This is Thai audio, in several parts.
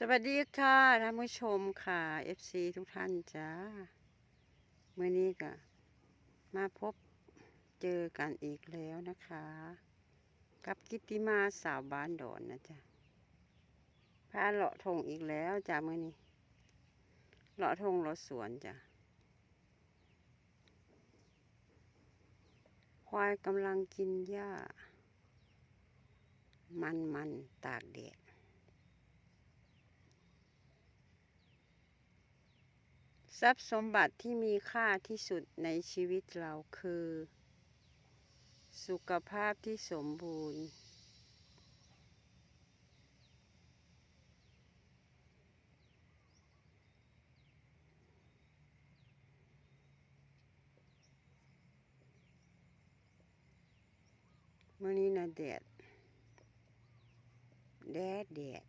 สวัสดีค่ะท่านผู้ชมค่ะ FC ทุกท่านจ้าเมื่อนี้ก็มาพบเจอกันอีกแล้วนะคะ กับกิตติมาสาวบ้านดอนนะจ๊ะพาเลาะทงอีกแล้วจ้าเมื่อนี้เลาะทงเลาะสวนจ้ะควายกำลังกินหญ้า มันมันตากแดด ทรัพย์สมบัติที่มีค่าที่สุดในชีวิตเราคือ สุขภาพที่สมบูรณ์ มื่อนี้นะแดดแดดแดด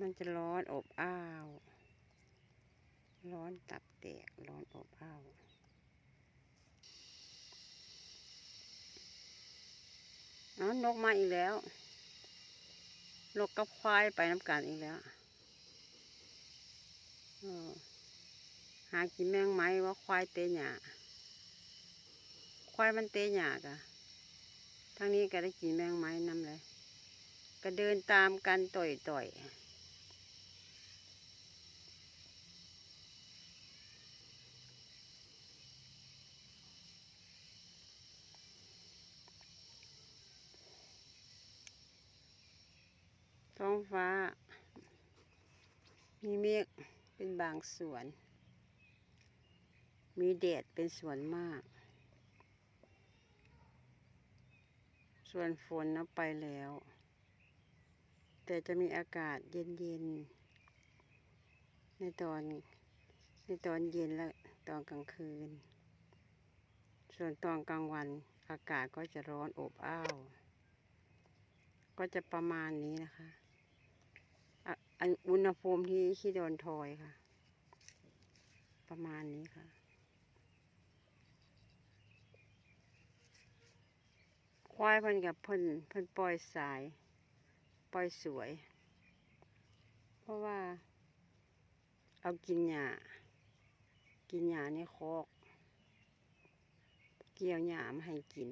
มันจะร้อนอบอ้าว ร้อนตับแตก ร้อนอบอ้าวเอานกมาอีกแล้วนกกับควายไปน้ำกันอีกแล้วหากินแมงไหมว่าควายเตะหยาควายมันเตะหยากะทางนี้ก็ได้กินแมงไม้นำเลย ก็เดินตามกันต่อยต่อย ฟ้า มีเมฆเป็นบางส่วน มีแดดเป็นส่วนมาก ส่วนฝนนะไปแล้ว แต่จะมีอากาศเย็นๆ ในตอนในตอนเย็นและตอนกลางคืน ส่วนตอนกลางวันอากาศก็จะร้อนอบอ้าว ก็จะประมาณนี้นะคะ อันอุณหภูมิที่ที่โดนทอยค่ะ ประมาณนี้ค่ะ ควายพิ่นกับพิ่นพิ่นปล่อยสาย ปล่อยสวย เพราะว่า เอากินหญ้ากินหญ้าในคอก เกี่ยวหญ้ามาให้กิน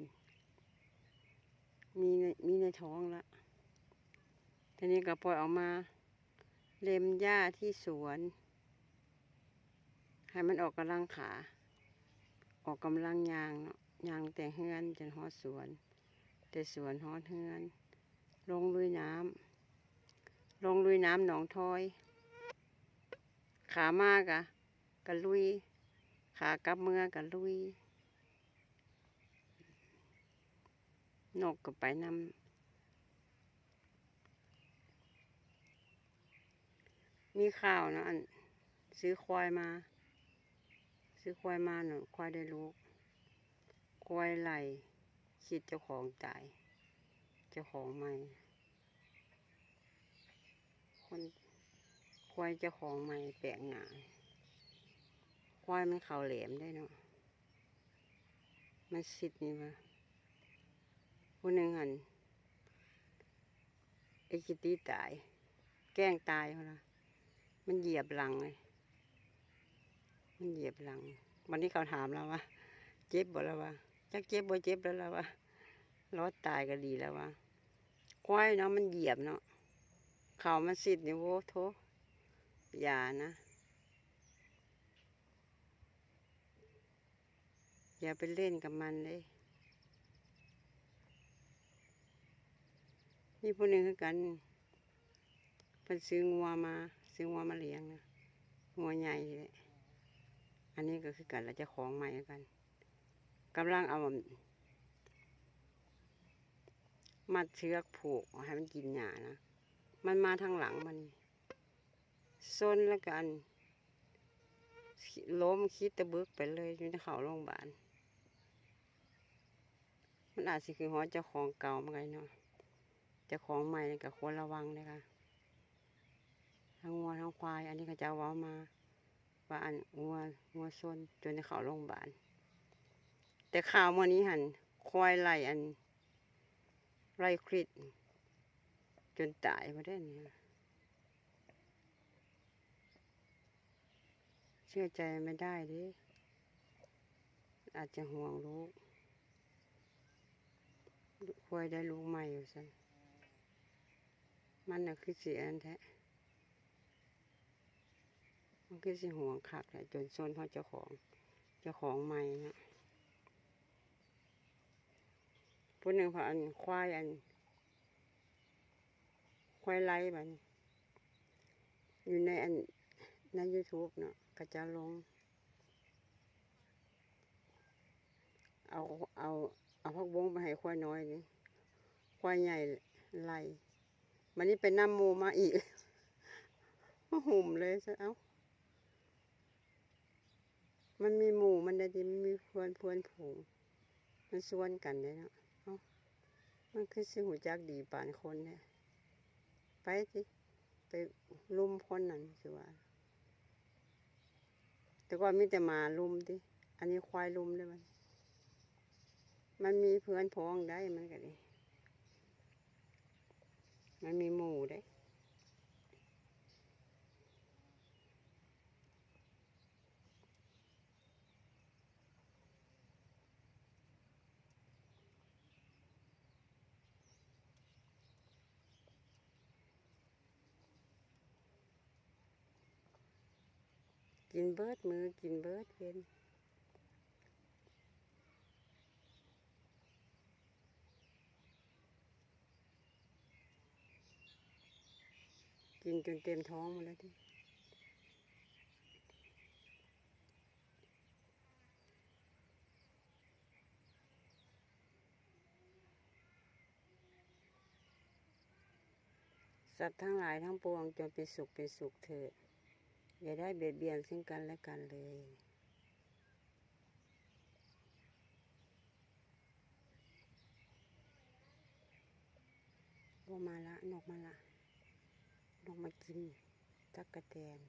มีในมีในท้องละทีนี้ก็ปล่อยออกมา เล็มหญ้าที่สวนให้มันออกกำลังขา ออกกำลังยางเนาะยางแต่เฮือนจนฮอดสวน แต่สวนฮอดเฮือน ลงลุยน้ำลงลุยน้ำหนองทอย ขามากอะกะลุย ขากลับเมื่อกะลุย นกก็ไปนำ มีข่าวนะอันซื้อควายมา ซื้อควายมาหน่ะควายได้ลูก ควายไหลคิดเจ้าของตาย เจ้าของใหม่ คนควายเจ้าของใหม่แปลกหนาควายมันเข่าแหลมได้เนาะ มันสิดนี่วะผู้หนึ่งหันไอ้กิตตี้ตาย แกล้งตายเขาละ มันเหยียบหลังเลยมันเหยียบหลัง วันนี้เขาถามเราว่า เจ็บบ่แล้ววะจักเจ็บบ่เจ็บแล้วแล้ววะรอดตายก็ดีแล้ววะควายเนาะมันเหยียบเนาะเขามันสิดนี่โว้โทอย่านะ อย่าไปเล่นกับมันเลยนี่ผู้หนึ่งคือกันเพิ่นซื้องัวมา ซื้องัวมาเลี้ยงนะงัวใหญ่เลยอันนี้ก็คือกันเราจะของใหม่กันกำลังเอามัดเชือกผูกให้มันกินหญ้านะ มันมาทางหลังมันซนแล้วกัน ล้มคิดตะบึกไปเลยจนจะเขาโรงพยาบาล มันอาจสิคือหอเจ้าของเก่ามาไงเนาะเจ้าของใหม่นี่ก็ควรระวังเลยค่ะ ทั้งวัวทั้งควาย อันนี้ก็จะเอาเว้ามาว่าอันงัวงัวซนจนจะเขาโรงพยาบาลแต่ข่าวมื่อนี้หันควายไล่อันไล่คริดจนตายมาได้เนี่ยเชื่อใจไม่ได้ดิอาจจะห่วงลูกควายได้ลูกใหม่อยู่สันมันน่ะคือเสียอันแท้ มันคือสิห่วงคักแหละจนซนเขาเจ้าของเจ้าของใหม่นะผู้หนึ่งพออันควายอัน ควายไล่บันอยู่ในอันในยูทูบเนาะก็จะลง เอาเอาเอาพักบงไปให้ควายน้อยนี่ควายใหญ่ไล่มันนี่เป็นน้ำหมูมาอีกมาหุ่มเลยซะเอ้า มันมีหมู่มันได้ดีมันมีพวนพวนผูงมันส่วนกันเลยเนาะเอามันคือสิหูจักดีปานคนเนี่ยไปสิไปลุมคนนั่นสิว่า แต่ก่อนมีแต่มาลุมดิอันนี้ควายลุมได้มัน มันมีเพื่อนพ้องได้มันก็ดีมันมีหมู่ได้ กินเบิดมือกินเบิดเย็นกินจนเต็มท้องหมดแล้วที่สัตว์ทั้งหลายทั้งปวงจงเป็นสุขเป็นสุขเถิด อย่าได้เบียดเบียนซึ่งกันและกันเลยว่ามาละนกมาละนกมากินตักกะแตน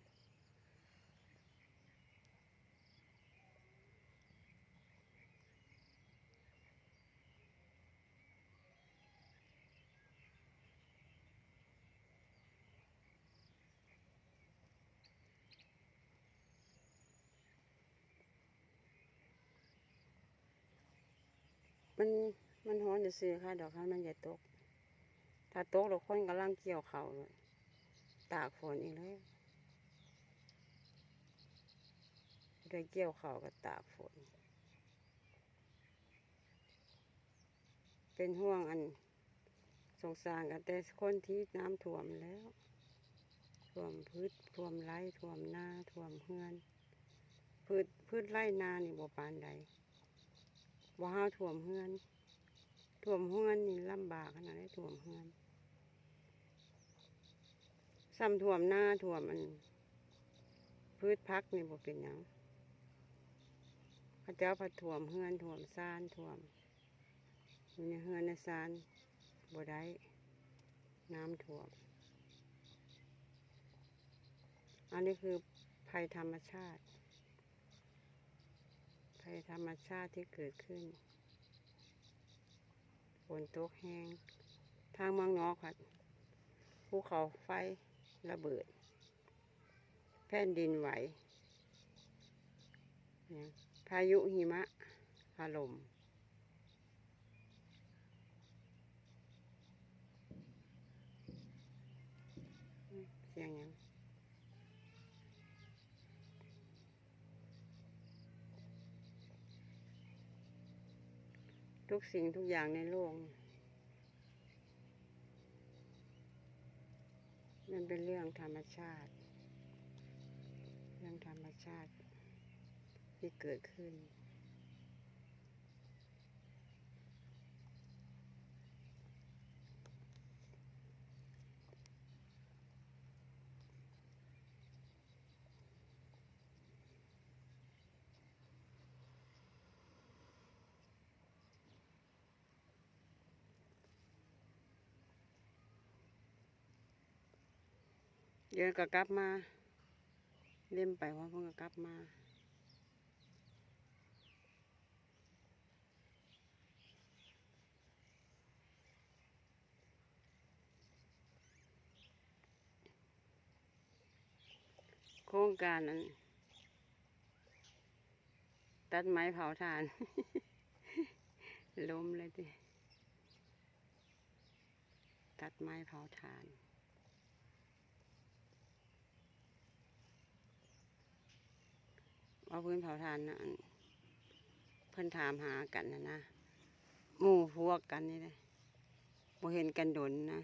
มันมันฮ้อนจะซื้อค่ะดอกค่ะมันจะตก ถ้าตกดอกคนกำลังเกี่ยวเขาเลยตากฝนอีกแล้วได้เกี่ยวเขากับตากฝน เป็นห่วงอันสงสารกันแต่คนที่น้ำท่วมแล้วท่วมพืชท่วมไร่ท่วมนาท่วมเฮือน พืชพืชไร่นานี่บ่ปานใด ว่าห้าท่วมเฮือนท่วมเฮือนนี่ลำบากขนาดได้ท่วมเฮือนซ้ำท่วมหน้าท่วมมันพืชพักนี่บ่เป็นหยังพระเจ้าพัดท่วมเฮือนท่วมซานท่วมอยู่ในเฮือนในซานบ่ได้น้ำท่วม อันนี้คือภัยธรรมชาติ ภัยธรรมชาติที่เกิดขึ้นฝนตกแห้ง ทางเมืองนอกค่ะภูเขาไฟระเบิด แผ่นดินไหว พายุหิมะถล่มเสียงยัง ทุกสิ่งทุกอย่างในโลก มันเป็นเรื่องธรรมชาติ เรื่องธรรมชาติที่เกิดขึ้น เดินก็กลับมา เล่มไปว่าเพิ่งก็กลับมาโครงการนั้น ตัดไม้เผาถ่าน ล้มเลยดิตัดไม้เผาถ่าน ว่าพื้นเผาถ่านนะอันเพิ่นถามหากันนะนะหมู่พวกกันนี่เลยบ่เห็นกันดนนะ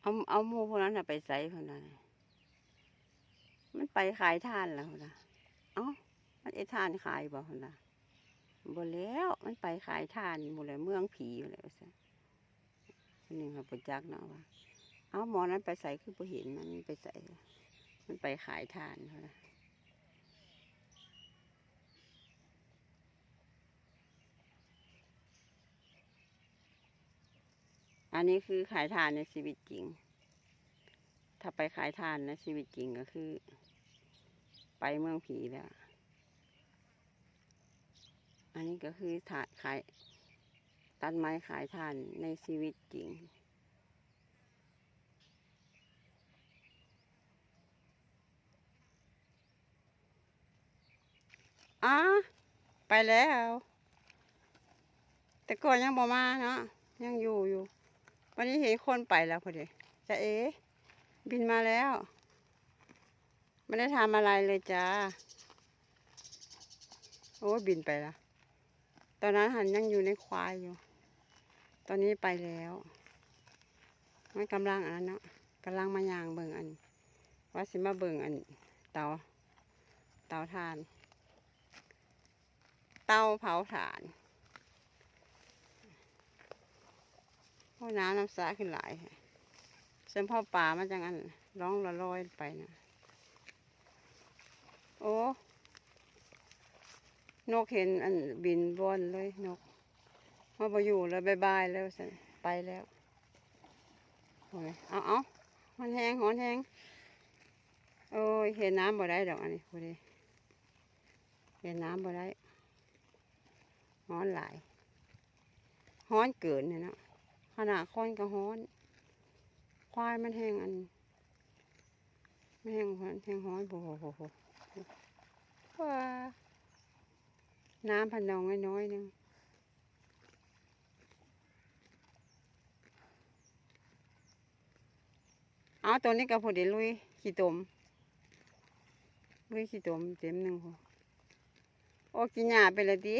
เอาเอาหมู่พวกนั้นไปใส่เพิ่นนะมันไปขายท่านแล้วพุ่นนะเอ้ามันไอ้ท่านขายบ่พุ่นนะบ่แล้วมันไปขายท่านหมู่เลยเมืองผีอยู่แล้วซะนหนึ่งเขาประจักเนาะว่า เอาหมอนั้นไปใส่คือบ่เห็นมันไปใส่ มันไปขายทานพุ่ะอันนี้คือขายทานในชีวิตจริง ถ้าไปขายทานในชีวิตจริงก็คือ ไปเมืองผีแล้ว อันนี้ก็คือขายตัดไม้ขายทานในชีวิตจริง อะไปแล้ว แต่ก่อนยังบ่มาเนาะยังอยู่อยู่ วันนี้เห็นคนไปแล้วพอดีจะเอ๋บินมาแล้ว ไม่ได้ทำอะไรเลยจ้า โอ้บินไปแล้วตอนนั้นหันยังอยู่ในควายอยู่ ตอนนี้ไปแล้วมันกำลังอันนั้นเนาะกำลังมายางเบิ่งอันว่าสิมาเบิ่งอันเตาเตาทาน เตาเผาถ่านโอ้น้ำน้ำสาขึ้นหลายเส้นพ่อป่ามาจังอันร้องละลอยไปนะโอ้นกเห็นอันบินบนเลยนกมาไปอยู่แล้วบายบายแล้วสันไปแล้วโอ้ยเอาเอามันแห้งหอนแห้งโอ้ยเห็นน้ำบ่ได้ดอกอันนี้พอดีเห็นน้ำบ่ได้ ฮ้อนหลายฮ้อนเกินเนี่ยนาะขนาดคนก็ฮ้อน ควายมันแห้งอันมันแห้งฮ้อนแห้งฮ้อนโอ้โหโหโหว้าน้ำพันนองน้อยๆหนึงเอาตัวนี้ก็พอดีลุยขี้ตมลุยขี้ตมเต็มหนึ่งโอ้กินหญ้าไปเลยดิ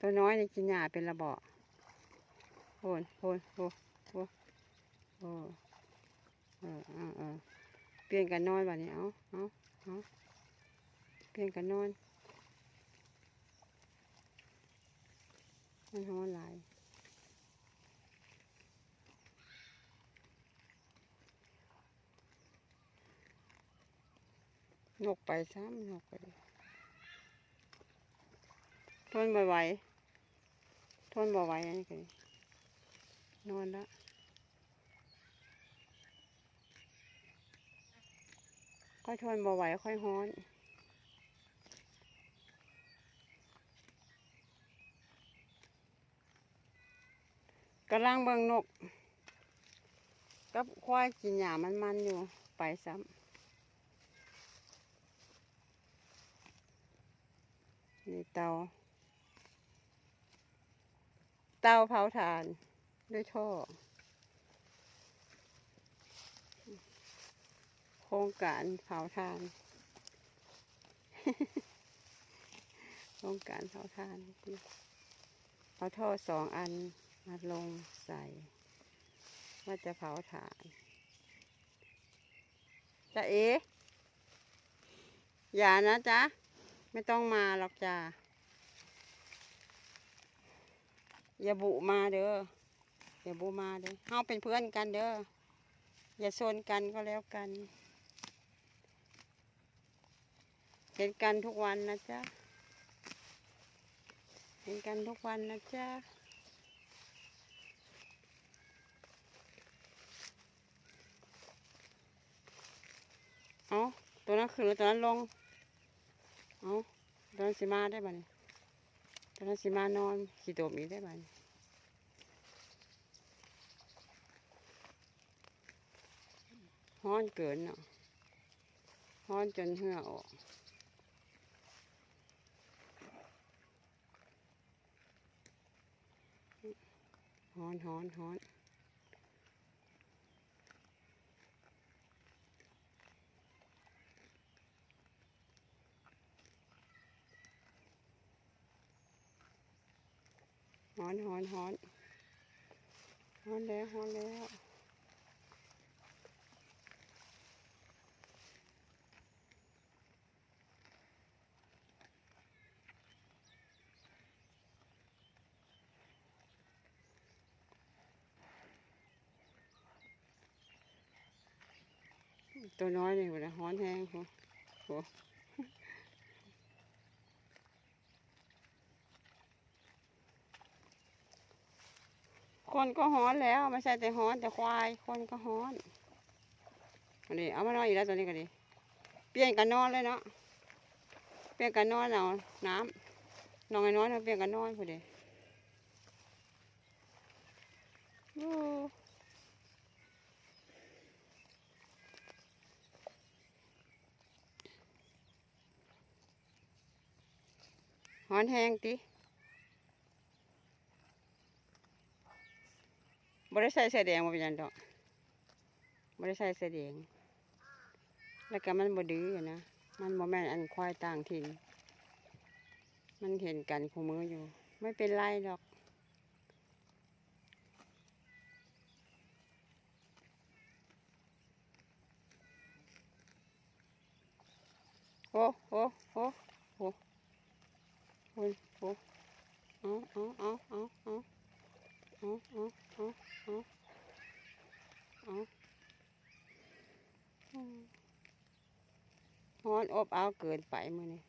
ตัวน้อยในกินหญ้าเป็นระเบาะโอนโอนโอ้โอ้โอ้เออเออเออเปลี่ยนกันนอนแบบนี้เอาเอาเอาเปลี่ยนกันนอนมันฮ้อนหลายนกไปซ้ำนกไปทนบ่ไหว นบ่ไหวอันนี้ก็ดินอนละค่อยทนบ่ไหวค่อยฮ้อนกำลังเบิ่งนก กับควายกินหญ้ามันมันอยู่ ไปซ้ำนี่เตา เตาเผาถ่านด้วยท่อ โครงการเผาถ่าน โครงการเผาถ่านเอาท่อสองอันมาลงใส่ ว่าจะเผาถ่านจะเอ๋อย่านะจ๊ะ ไม่ต้องมาหรอกจ้า อย่าบุมาเด้ออย่าบุมาเด้อเฮาเป็นเพื่อนกันเด้ออย่าโซนกันก็แล้วกันเห็นกันทุกวันนะจ๊ะเห็นกันทุกวันนะจ๊ะเอาตัวนั้นขึ้นแล้วตัวนั้นลงเอาตัวนั้นสิมาได้บ่เนี่ย ตอนนั้นสิมานอนขี่โดมีได้บ่เฮ้อนเกินเนาะฮ้อนจนเหงื่อออกฮ้อนฮ้อนฮ้อน ฮ้อนฮ้อนฮ้อนฮ้อนแล้วฮ้อนแล้วตัวน้อยนี่มันฮ้อนแห้งโห คนก็ฮ้อนแล้วไม่ใช่แต่ฮ้อนแต่ควาย คนก็ฮ้อนอันนี้เอามานอนอีกแล้วตัวนี้ก็ดีเปลี่ยนกันนอนเลยเนาะเปลี่ยนกันนอนเอาน้ำนองไอ้น้อยเขาเปลี่ยนกันนอนพอดีฮ้อนแห้งติ ได้ใส่เสื้อแดงมาเป็นยังดอกบ่ได้ใส่เสื้อแดงแล้วก็มันบดื้อนะ มันบ่แม่นอันควายต่างถิ่น มันเห็นกันคู่มืออยู่ ไม่เป็นไรดอก โอ้โอ้โอ้โอ้โอ้โอ้เอาเออาเอาเอาเอาเอาเอาเอาเอาอืม ร้อนอบอ้าวเกินไปมือนี่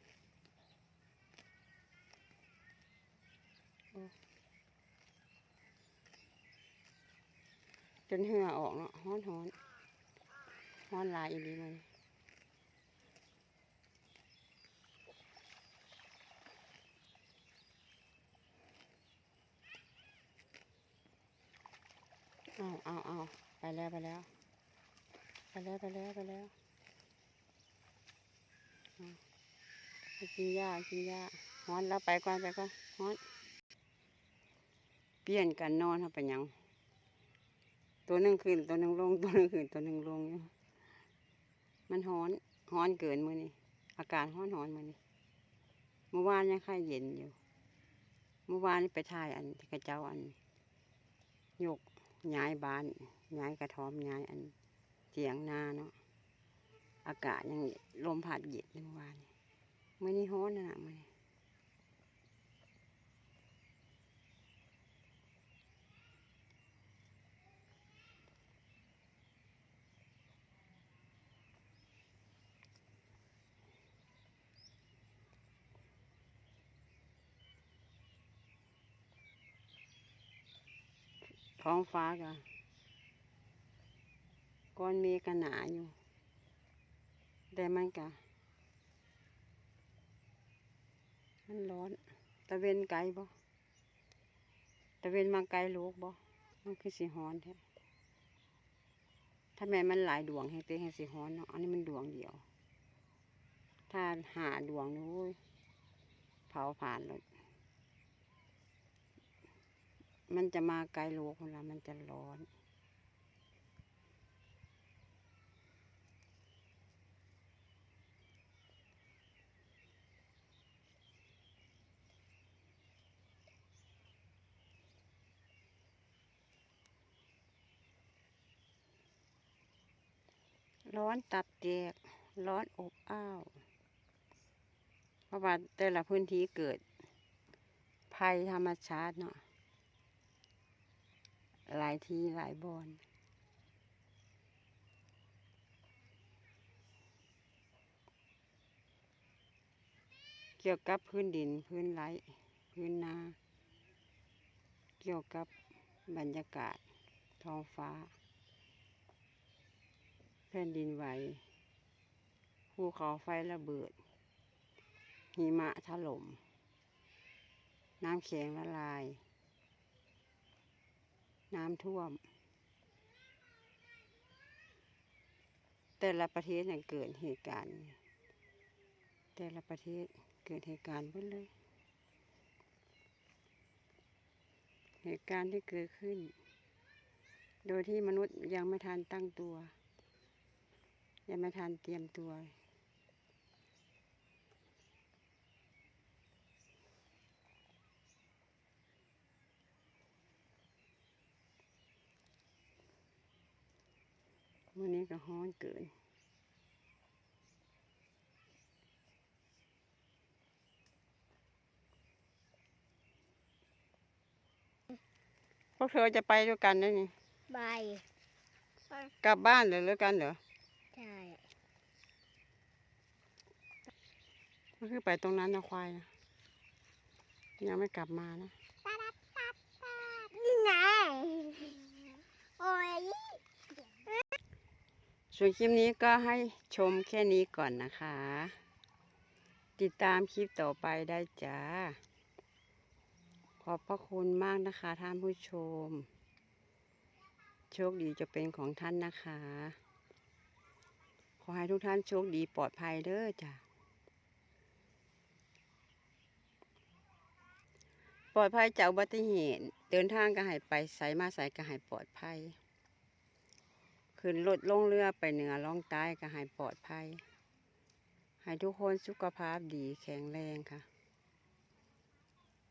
จนเหงื่อออกเนาะฮ้อนฮ้อนฮ้อนลายอีหลีมันเอาเอาไปแล้วไปแล้ว ไปแล้วไปแล้วไปแล้วเอาไป กินหญ้ากินหญ้าฮ้อนแล้วไปก่อนไปก่อนฮ้อนเปลี่ยนกันนอนครับเป็นหยังตัวหนึ่งขึ้นตัวหนึ่งลง ตัวหนึ่งขึ้นตัวหนึ่งลงอยู่มันฮ้อนฮ้อนเกินมือนี่อากาศฮ้อนฮ้อนมือนี่เมื่อวานยังค่อยเย็นอยู่ เมื่อวานนี่ไปถ่ายอันกระเจ้าอันยกย้ายบ้านย้ายกระท่อมย้ายอันเสียงนาเนาะอากาศยังลมพัดเย็นเมื่อวานนี มื่อนี้ฮ้อนนะมื่อนี้ท้องฟ้าก็ก้อนเมฆก็หนาอยู่ แต่มันก็ มันร้อน ตะเวนไกลบ่ตะเวนมาไกลลูกบ่มันคือสีฮ้อนแท้ถ้าแม่มันหลายดวงให้เต้ให้สีฮ้อนเนาะ อันนี้มันดวงเดียว ถ้าหาดวงนี่โอ้ยเผาผ่านเลยมันจะมาไกลโลกเวลามันจะร้อน ร้อนตับแตกร้อนอบอ้าวเพราะว่าแต่ละพื้นที่เกิด ภัยธรรมชาติเนาะหลายทีหลายบอนเกี่ยวกับพื้นดินพื้นไหลพื้นนา เกี่ยวกับบรรยากาศท้องฟ้า แผ่นดินไหว ภูเขาไฟระเบิด หิมะถล่ม น้ำแข็งละลาย น้ำท่วม แต่ละประเทศเนี่ยเกิดเหตุการณ์ แต่ละประเทศเกิดเหตุการณ์เพิ่เลย เหตุการณ์ที่เกิดขึ้น โดยที่มนุษย์ยังไม่ทันตั้งตัว ยังไม่ทันเตรียมตัว วันนี้ก็ฮ้อนเกินพวกเธอจะไปด้วยกันได้ไงใบกลับบ้านเหรือหรือกันเหรอ ใช่ก็คือไปตรงนั้นนะควายนะยังไม่กลับมานะนี่ไงโอ้ยส่วนคลิปนี้ก็ให้ชมแค่นี้ก่อนนะคะ ติดตามคลิปต่อไปได้จ้า ขอบพระคุณมากนะคะท่านผู้ชม โชคดีจะเป็นของท่านนะคะ อให้ทุกท่านโชคดีปลอดภัยเด้อจ้ะ ปลอดภัยจากอุบัติเหตุ เดินทางก็ให้ไปใส่มาใส่ก็ให้ปลอดภัย ขึ้นรถลงเรือไปเหนือล่องใต้ก็ให้ปลอดภัย ให้ทุกคนสุขภาพดีแข็งแรงค่ะ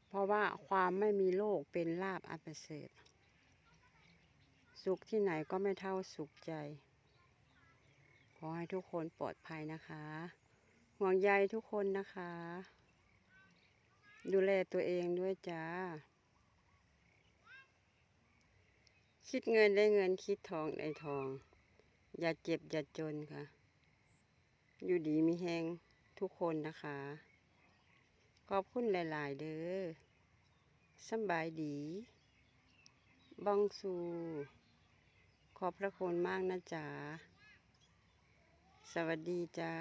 เพราะว่าความไม่มีโรคเป็นลาบอันประเสริฐสุขที่ไหนก็ไม่เท่าสุขใจ ขอให้ทุกคนปลอดภัยนะคะ ห่วงใยทุกคนนะคะ ดูแลตัวเองด้วยจ้า คิดเงินได้เงินคิดทองได้ทอง อย่าเจ็บอย่าจนค่ะ อยู่ดีมีแหงทุกคนนะคะ ขอบคุณหลาย ๆ เด้อสบายดี บองสูขอบพระคุณมากนะจ๊ะ สวัสดีจ้า